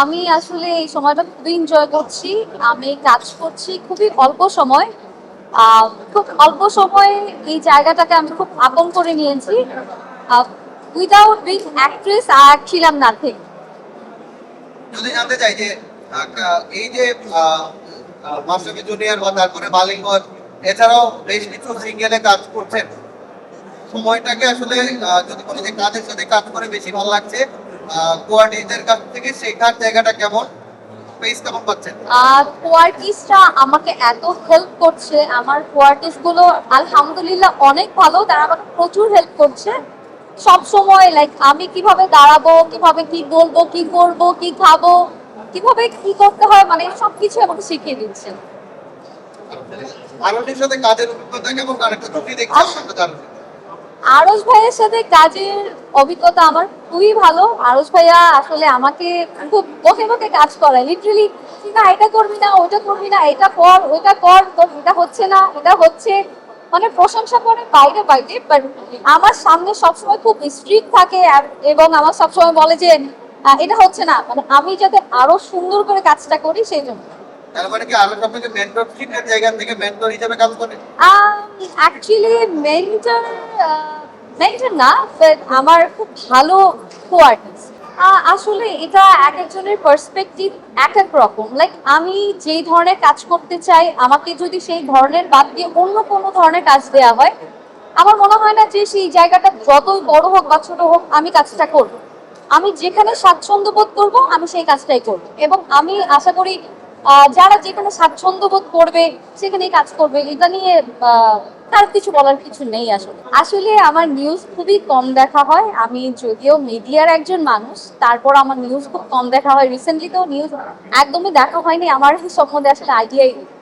আমি আসলে এই সময়টা খুবই এনজয় করছি, আমি কাজ করছি খুবই অল্প সময় খুব অল্প সময়ে এই জায়গাটাকে আমি খুব আপন করে নিয়েছি উইদাউট বিং অ্যাক্ট্রেস আর ছিলাম না নাথিং যদি জানতে চাই যে এই যে মাস্টারবি জুনিয়র বা তারপরে বালিঙ্গর এছাড়াও বেশ কিছু সিঙ্গেলে কাজ করছেন। সময়টাকে আসলে যদি বলি যে কাজের সাথে কাজ করে বেশি ভালো লাগছে কাছ থেকে শেখার জায়গাটা কেমন? পাচ্ছেন? আমাকে এত হেল্প করছে। আমারগুলো আলহামদুলিল্লাহ অনেক ভালো। তারা আমাকে প্রচুর হেল্প করছে। সব সময় লাইক আমি কীভাবে দাঁড়াবো কীভাবে কি বলব কি করব কি খাব কীভাবে কি করতে হয় মানে সবকিছু আমাকে শিখিয়ে দিচ্ছে। আরনের সাথে কাজের অভিজ্ঞতা কেমন? আর দেখছি আপনাকে জানাবেন আরস ভাইয়ের সাথে কাজের অভিজ্ঞতা আমার খুবই ভালো। আরস ভাইয়া আসলে আমাকে খুব বসে বসে কাজ করায়। লিটারেলি না এটা করবি না, ওটা করবি না, এটা কর, ওটা কর, তোর এটা হচ্ছে না এটা হচ্ছে। মানে প্রশংসা করে বাইরে বাইরে বাট আমার সামনে সবসময় খুব স্ট্রিক্ট থাকে এবং আমার সবসময় বলে যে এটা হচ্ছে না। মানে আমি যাতে আরও সুন্দর করে কাজটা করি, সেই জন্য। কি অ্যাকচুয়ালি মেন্টর মেন্টর না বাট আমার খুব ভালো কোয়ার্টিস্ট আসলে এটা এক একজনের পার্সপেক্টিভ এক এক রকম। লাইক আমি যেই ধরনের কাজ করতে চাই, আমাকে যদি সেই ধরনের বাদ দিয়ে অন্য কোনো ধরনের কাজ দেওয়া হয়, আমার মনে হয় না যে সেই জায়গাটা যতই বড় হোক বা ছোট হোক, আমি কাজটা করব। আমি যেখানে স্বাচ্ছন্দ্য বোধ করব, আমি সেই কাজটাই করব। এবং আমি আশা করি যারা যেখানে স্বাচ্ছন্দ্য বোধ করবে, সেখানেই কাজ করবে, এটা নিয়ে তার কিছু বলার কিছু নেই আসলে। আসলে আমার নিউজ খুবই কম দেখা হয়। আমি যদিও মিডিয়ার একজন মানুষ, তারপর আমার নিউজ খুব কম দেখা হয়। রিসেন্টলি তো নিউজ একদমই দেখা হয়নি। আমার সম্বন্ধে আসলে আইডিয়াই